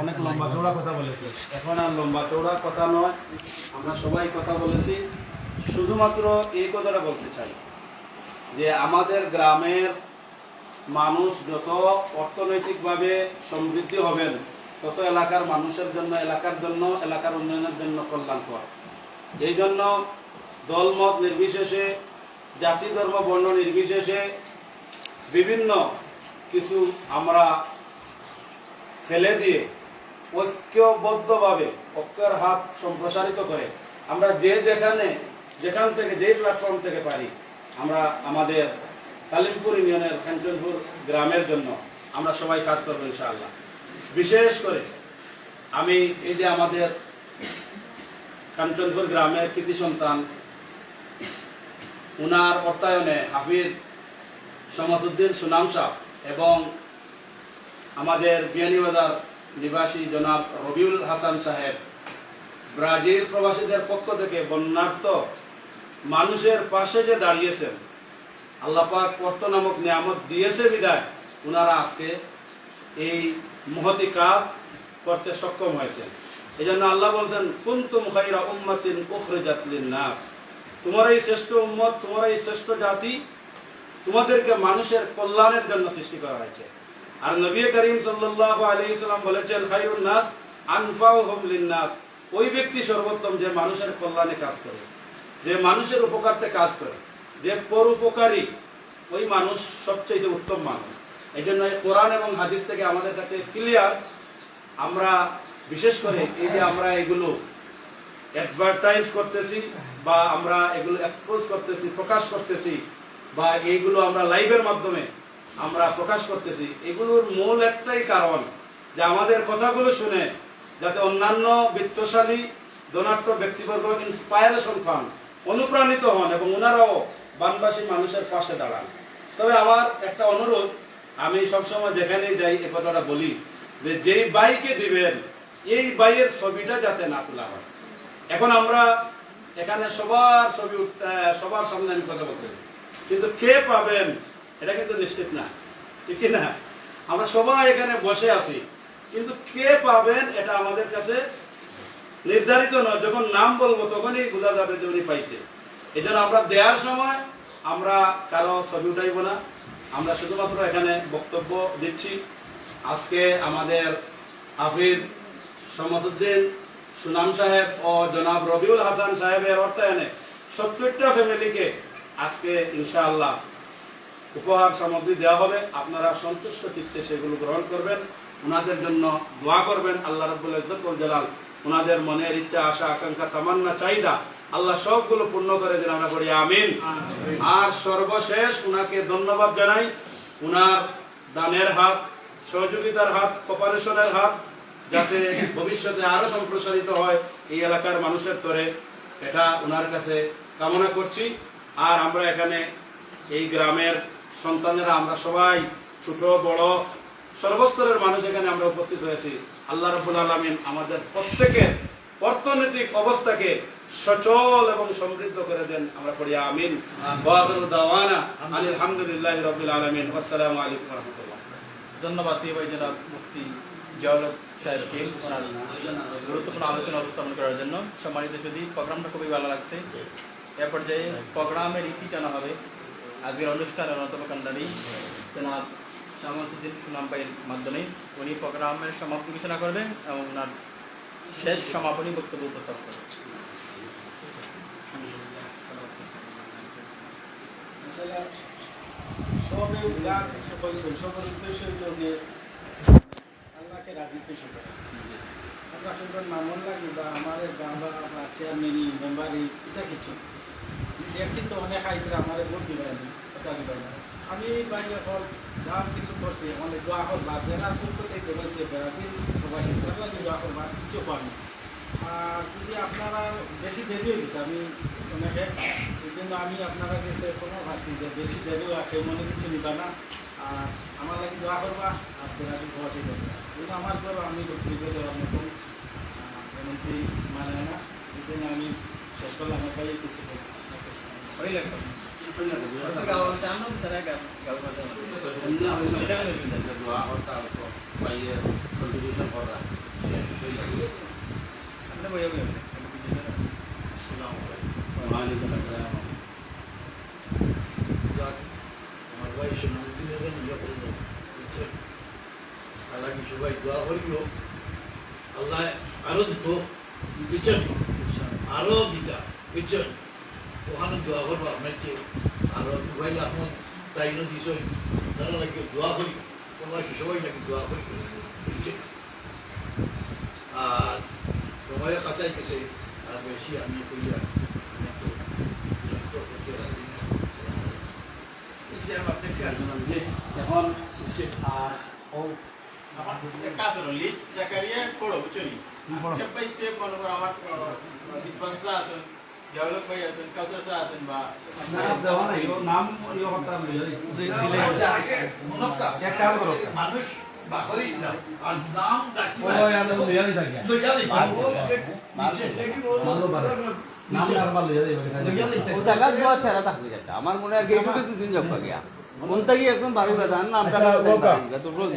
অনেক লম্বা চৌড়া কথা বলেছি। এখন আর লম্বা চৌড়া কথা নয়, আমরা সবাই কথা বলেছি। শুধুমাত্র এই কথাটা বলতে চাই যে আমাদের গ্রামের মানুষ যত অর্থনৈতিকভাবে সমৃদ্ধি হবেন, তত এলাকার মানুষের জন্য, এলাকার জন্য, এলাকার উন্নয়নের জন্য কল্যাণকর। এই জন্য দলমত নির্বিশেষে, জাতি ধর্ম বর্ণ নির্বিশেষে বিভিন্ন কিছু আমরা ফেলে দিয়ে ঐক্যবদ্ধভাবে ঐক্যের হাত সম্প্রসারিত করে। আমরা যে যেখানে, যেখান থেকে, যেই প্ল্যাটফর্ম থেকে পারি, আমরা আমাদের কালিমপুর ইউনিয়নের খানচনপুর গ্রামের জন্য আমরা সবাই কাজ করব ইনশাআল্লাহ। বিশেষ করে আমি এই যে আমাদের কাঞ্চনপুর গ্রামের কৃতি সন্তান, উনার অর্থায়নে হাফিজ শমসুদ্দিন সুনাম সাহ এবং আমাদের বিয়ানীবাজার নিবাসী জনাব রবিউল হাসান সাহেব, ব্রাজিল প্রবাসীদের পক্ষ থেকে বন্যার্থ মানুষের পাশে যে দাঁড়িয়েছেন আল্লাপাক কর্ত নামক নিয়ামত দিয়েছে বিদায় ওনারা আজকে এই মহতি কাজ করতে সক্ষম হয়েছেন। এই জন্য আল্লাহ বলছেন, কুন্তুম খাইরা উম্মাতিন উখরিজাত লিন-নাস। তোমার এই শ্রেষ্ঠ উম্মত, তোমার এই শ্রেষ্ঠ জাতি তোমাদেরকে মানুষের কল্যাণের জন্য সৃষ্টি করা হয়েছে। আর নবী করিম সাল্লাল্লাহু আলাইহি সাল্লাম বলেছেন, খায়রুন নাস, আনফাউহুম লিন-নাস। ওই ব্যক্তি সর্বোত্তম যে মানুষের কল্যাণে কাজ করে, যে মানুষের উপকারতে কাজ করে, যে পরোপকারী ওই মানুষ সবচেয়ে উত্তম মানুষ। এই জন্য কোরআন এবং হাদিস থেকে আমাদের কাছে ক্লিয়ার আমরা, বিশেষ করে এই যে আমরা এগুলো অ্যাডভার্টাইজ করতেছি বা আমরা এগুলো এক্সপোজ করতেছি, প্রকাশ করতেছি বা এইগুলো আমরা লাইভের মাধ্যমে আমরা প্রকাশ করতেছি, এগুলোর মূল একটাই কারণ যে আমাদের কথাগুলো শুনে যাতে অন্যান্য বিত্তশালী ধনাঢ্য ব্যক্তিবর্গ ইন্সপায়ারেশন পান, অনুপ্রাণিত হন এবং ওনারাও বানবাসী মানুষের পাশে দাঁড়ান তবে আমার একটা অনুরোধ, আমি সবসময় যেখানে যাই এ কথাটা বলি যে যেই বাইকে দিবেন, এই বাইয়ের ছবিটা যাতে না তোলা হয় এখন আমরা এখানে সবার ছবি সবার সামনে আমি কথা বলতে। কিন্তু কে পাবেন এটা কিন্তু নিশ্চিত না। ঠিক না আমরা সবাই এখানে বসে আছি। কিন্তু কে পাবেন এটা আমাদের কাছে নির্ধারিত নয়। যখন নাম বলব তখনই বোঝা যাবে যে উনি পাইছে। এই আমরা দেওয়ার সময় আমরা কারও ছবি উঠাইব না। আমরা শুধুমাত্র এখানে বক্তব্য দিচ্ছি। আজকে আমাদের হাফিজ শমসুদ্দিন, সুনাম সাহেব ও জনাব রবিউল হাসান সাহেবের অর্থায়নে সত্তরটা ফ্যামিলিকে আজকে ইনশাআল্লাহ উপহার সামগ্রী দেওয়া হবে। আপনারা সন্তুষ্ট চিত্তে সেগুলো গ্রহণ করবেন। ওনাদের জন্য দোয়া করবেন। আল্লাহ রব্বুল ইজ্জতুল জালাল। ওনাদের মনের ইচ্ছা আশা আকাঙ্ক্ষা তামান্না চাহিদা আল্লাহ সবগুলো পূর্ণ করে দিন। আমরা করি আমিন। আর সর্বশেষ উনাকে ধন্যবাদ জানাই। উনার দানের হাত সহযোগিতার হাত কপারেশনের হাত যাতে ভবিষ্যতে আরও সম্প্রসারিত হয় এই এলাকার মানুষের তরে এটা ওনার কাছে কামনা করছি। আর আমরা এখানে এই গ্রামের সন্তানেরা আমরা সবাই ছোট বড় সর্বস্তরের মানুষ এখানে আমরা উপস্থিত হয়েছি। আল্লাহ রবুল আলমিন আমাদের প্রত্যেকের অর্থনৈতিক অবস্থাকে সচল এবং সমৃদ্ধ করে দেন। আমরা পড়ি আমিন। ওয়াখিরু দাওয়ানা আনিল হামদুলিল্লাহি রাব্বিল আলামিন। আসসালামু আলাইকুম রাহমাতুল্লাহ। ধন্যবাদ ভাই জনাব মুফতি জওয়ালত সাহেবকে ওনার গুরুত্বপূর্ণ আলোচনা উপস্থাপন করার জন্য। সম্মানিত সুদী প্রোগ্রামটা খুবই ভালো লাগছে। এ পর্যায়ে প্রোগ্রামের ইতি জানা হবে। আজকের অনুষ্ঠানের অন্যতম কান্ডারি জনাব সুনাম ভাইয়ের মাধ্যমে উনি প্রোগ্রামের সমাপ্তি ঘোষণা করবেন এবং ওনার শেষ সমাপনী বক্তব্য উপস্থাপন করবেন আমরা আমাদের গাঁ বা বা চেয়ারম্যানি মেম্বারি এটা কিছু। দেখছি তো অনেক আইতরা আমাদের ভোট দিবেন আমি বাইরে হল যা কিছু করছি অনেক দোয়া হল বা জেলার থেকে বলছে বেড়াদিন প্রবাসী তার দোয়া হল বা কিছু পারি আর যদি আপনারা বেশি দেরি হয়ে গেছে, আমি অনেকে এই জন্য আমি আপনারা কাছে কোনো ভাবছি যে বেশি দেরি কেউ মনে কিছু নিবা না। আর আমার লাগে দোয়া করবা, আর বেড়াদি প্রবাসী করবা কিন্তু আমার পর আমি করতে গেলে মতন এমনটি মানে না। এই জন্য আমি শেষ করলাম আমার কিছু বলব। আল্লাহকে সবাই দোয়া করিও আল্লাহ আরও দিত বুঝছেন আরও দিতা বুঝছেন ওখানে দোয়া করব আপনাকে আরও ভাই এখন তাই না দিছ তারা লাগে দোয়া করি তোমরা সবাই লাগে দোয়া করি বুঝছেন আর সময় কাছাই গেছে আর বেশি আমি কইয়া। এখন লিস্ট জাকারিয়া পড়ো বুঝছনি স্টেপ বাই স্টেপ মনে আমার ডিসপেন্সার আছেন ডেভেলপ ভাই আছেন কালচার স্যার আছেন বা ইয়ে না আর নাম ডাকিবা ও ইয়ার লইয়া দি থাকিয়া লইয়া দিবা নাম কারবার লইয়া দি লইয়া দিবা ও জায়গা দোয়া ছাড়া থাকবে আমার মনে হয় এইটুকু দুদিন যাব আচ্ছা, রোজ